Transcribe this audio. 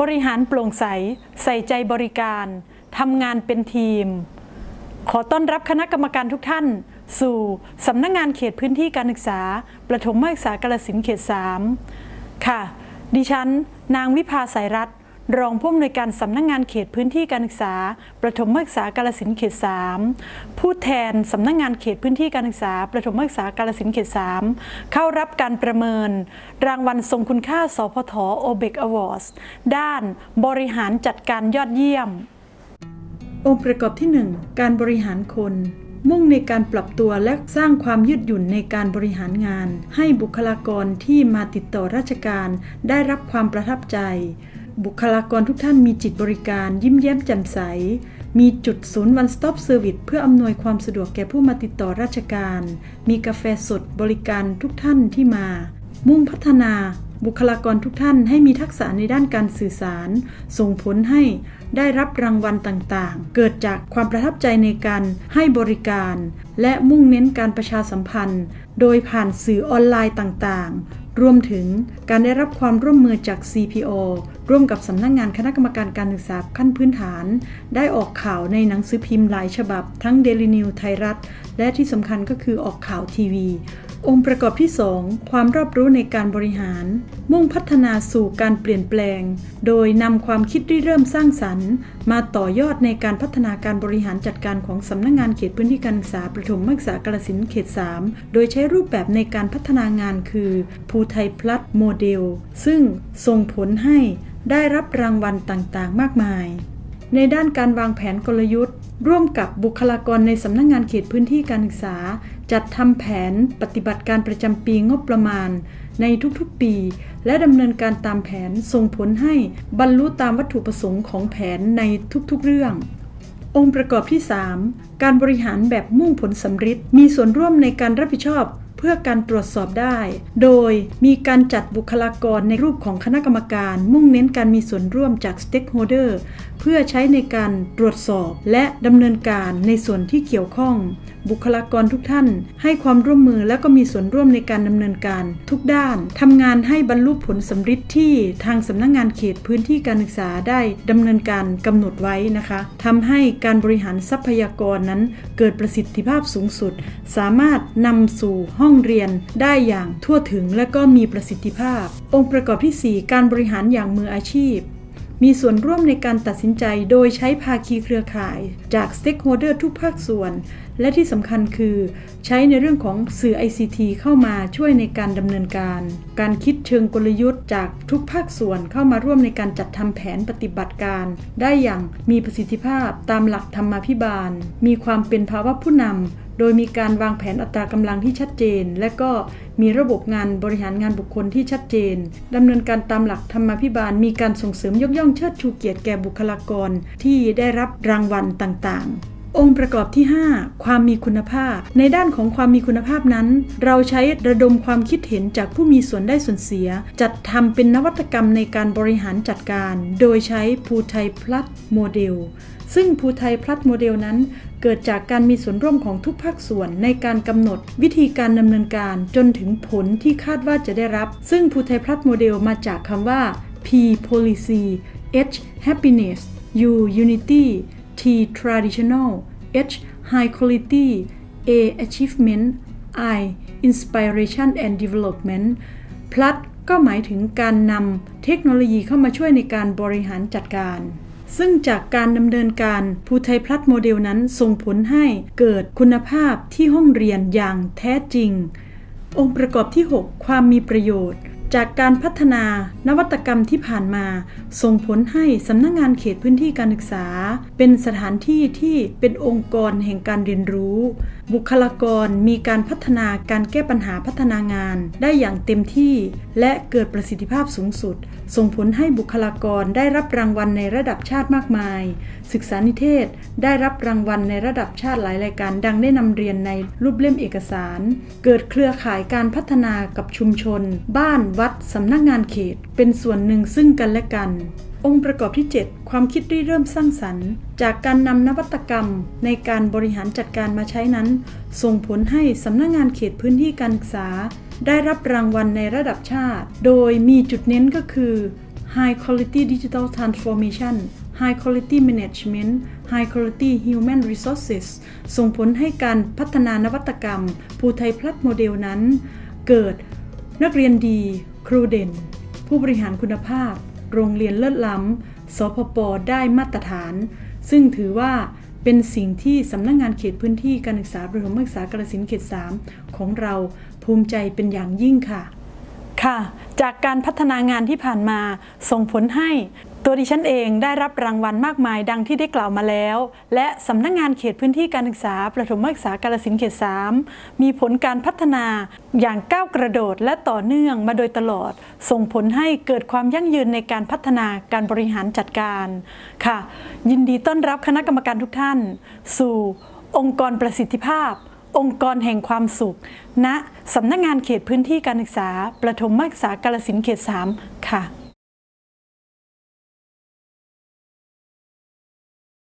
บริหารโปร่งใส ใส่ใจบริการทำงานเป็นทีม ขอต้อนรับคณะกรรมการทุกท่าน สู่สำนักงงานเขตพื้นที่การศึกษา ประถมศึกษากาลสินเขต 3 ค่ะ ดิฉัน นางวิภาสายรัตน์ รองผู้อำนวยการสำนักงงานเขตพื้นที่การศึกษา ประถมศึกษากาลสินธุ์เขต 3 ผู้แทนสำนักงงานเขตพื้นที่การศึกษา ประถมศึกษากาลสินธุ์เขต 3 เข้ารับการประเมิน รางวัลทรงคุณค่า สพทโอเบกอวอร์ดด้านบริหารจัดการยอดเยี่ยม องค์ประกอบที่ 1 การบริหารคน มุ่งในการปรับตัวและสร้างความยืดหยุ่นในการบริหารงาน ให้บุคลากรที่มาติดต่อราชการได้รับความประทับใจ บุคลากรทุกท่านมีจิตบริการยิ้มแย้มแจ่มใส มีจุดศูนย์ one stop service เพื่ออำนวยความสะดวกแก่ผู้มาติดต่อราชการ มีกาแฟสดบริการทุกท่านที่มา มุ่งพัฒนา บุคลากรทุกท่านให้มีทักษะในด้านการสื่อสาร ส่งผลให้ได้รับรางวัลต่างๆ เกิดจากความประทับใจในการให้บริการ และมุ่งเน้นการประชาสัมพันธ์ โดยผ่านสื่อออนไลน์ต่างๆ รวมถึงการได้รับความร่วมมือจาก CPO ร่วมกับสำนักงงานคณะกรรมการการศึกษาขั้นพื้นฐาน ได้ออกข่าวในหนังสือพิมพ์หลายฉบับ ทั้ง Daily New ไทยรัฐ และที่สำคัญก็คือออกข่าวทีวี องค์ประกอบที่ 2 ความรอบรู้ในการบริหาร มุ่งพัฒนาสู่การเปลี่ยนแปลง โดยนำความคิดริเริ่มสร้างสรรค์ มาต่อยอดในการพัฒนาการบริหารจัดการของสำนักงงานเขตพื้นที่การศึกษาประถมศึกษากาลสินเขต 3 โดยใช้รูปแบบในการพัฒนางานคือภูไทยพลัดโมเดล ซึ่งส่งผลให้ได้รับรางวัลต่างๆ มากมาย ในด้านการวางแผนกลยุทธ์ ร่วมกับบุคลากรในสำนักงงานเขตพื้นที่การศึกษา จัดทำแผนปฏิบัติการประจำปีงบประมาณ ในทุกๆปี และดำเนินการตามแผนส่งผลให้บรรลุตามวัตถุประสงค์ของแผนในทุกๆเรื่อง องค์ประกอบที่ 3 การบริหารแบบมุ่งผลสำฤทธิ์มีส่วนร่วมในการรับผิดชอบเพื่อการตรวจสอบได้ โดยมีการจัดบุคลากรในรูปของคณะกรรมการ มุ่งเน้นการมีส่วนร่วมจาก Stakeholder เพื่อใช้ในการตรวจสอบและดำเนินการในส่วนที่เกี่ยวข้อง บุคลากรทุกท่าน ให้ความร่วมมือและก็มีส่วนร่วมในการดำเนินการ ทุกด้านทำงานให้บรรลุผลสำฤทธิ์ที่ทางสำนักงงานเขตพื้นที่การศึกษาได้ดำเนินการกำหนดไว้นะคะทำให้การบริหารทรัพยากรนั้น เกิดประสิทธิภาพสูงสุด สามารถนำสู่ห้องเรียนได้อย่างทั่วถึงและก็มีประสิทธิภาพ องค์ประกอบที่ 4 การบริหารอย่างมืออาชีพ มีส่วนร่วมในการตัดสินใจโดยใช้ภาคีเครือข่ายจาก Stakeholder ทุกภาคส่วน และที่สำคัญคือ ใช้ในเรื่องของสื่อ ICT เข้ามาช่วยในการดำเนินการ การคิดเชิงกลยุทธ์จากทุกภาคส่วนเข้ามาร่วมในการจัดทำแผนปฏิบัติการ ได้อย่างมีประสิทธิภาพตามหลักธรรมาภิบาล มีความเป็นภาวะผู้นำ โดยมีการวางแผนอัตรากำลังที่ชัดเจน และก็มีระบบงานบริหารงานบุคคลที่ชัดเจนดำเนินการตามหลักธรรมาภิบาล มีการส่งเสริมยกย่องเชิดชูเกียรติแก่บุคลากรที่ได้รับรางวัลต่างๆองค์ประกอบที่ 5 ความมีคุณภาพ ในด้านของความมีคุณภาพนั้น เราใช้ระดมความคิดเห็นจากผู้มีส่วนได้ส่วนเสีย จัดทำเป็นนวัตกรรมในการบริหารจัดการ โดยใช้ภูไทยพลัดโมเดล ซึ่งภูไทยพลัดโมเดลนั้น เกิดจากการมีส่วนร่วมของทุกภาคส่วนในการกำหนด วิธีการดำเนินการจนถึงผลที่คาดว่าจะได้รับ ซึ่งภูไทยพลัดโมเดลมาจากคำว่า P policy H happiness U unity T traditional H high quality A achievement I inspiration and development พลัดก็หมายถึงการนำเทคโนโลยีเข้ามาช่วยในการบริหารจัดการ ซึ่งจากการดำเนินการภูไทยพลัดโมเดลนั้นส่งผลให้เกิดคุณภาพที่ห้องเรียนอย่างแท้จริง องค์ประกอบที่ 6 ความมีประโยชน์ จากการพัฒนานวัตกรรมที่ผ่านมา ส่งผลให้สำนักงงานเขตพื้นที่การศึกษา เป็นสถานที่ที่เป็นองค์กรแห่งการเรียนรู้บุคลากรมีการพัฒนาการแก้ปัญหาพัฒนางาน ได้อย่างเต็มที่ และเกิดประสิทธิภาพสูงสุด ส่งผลให้บุคลากรได้รับรางวัลในระดับชาติมากมาย ศึกษานิเทศได้รับรางวัลในระดับชาติหลายรายการ ดังได้นำเรียนในรูปเล่มเอกสาร เกิดเครือข่ายการพัฒนากับชุมชน บ้านวัดสำนักงานเขต เป็นส่วนหนึ่งซึ่งกันและกัน องค์ประกอบที่ 7 ความคิดริเริ่มสร้างสรรค์ จากการนำนวัตกรรมในการบริหารจัดการมาใช้นั้น ส่งผลให้สำนักงงานเขตพื้นที่การศึกษา ได้รับรางวัลในระดับชาติ โดยมีจุดเน้นก็คือ High Quality Digital Transformation High Quality Management High Quality Human Resources ส่งผลให้การพัฒนานวัตกรรม ภูไทยพลัดโมเดลนั้น เกิดนักเรียนดี ครูเด่น ผู้บริหารคุณภาพ โรงเรียนเลิศล้ำ สพป ได้มาตรฐาน ซึ่งถือว่าเป็นสิ่งที่สำนักงงานเขตพื้นที่การศึกษาประถมศึกษากระสินเขต 3 ของเราภูมิใจเป็นอย่างยิ่งค่ะ ค่ะ จากการพัฒนางานที่ผ่านมาส่งผลให้ ตัวดิฉันเองได้รับรางวัลมากมายดังที่ได้กล่าวมาแล้ว และสำนักงานเขตพื้นที่การศึกษา ประถมศึกษากาลสินเขต 3 มีผลการพัฒนาอย่างก้าวกระโดดและต่อเนื่องมาโดยตลอด ส่งผลให้เกิดความยั่งยืนในการพัฒนาการบริหารจัดการค่ะ ยินดีต้อนรับคณะกรรมการทุกท่าน สู่องค์กรประสิทธิภาพ องค์กรแห่งความสุข ณสำนักงานเขตพื้นที่การศึกษา ประถมศึกษากาลสินเขต 3 ค่ะ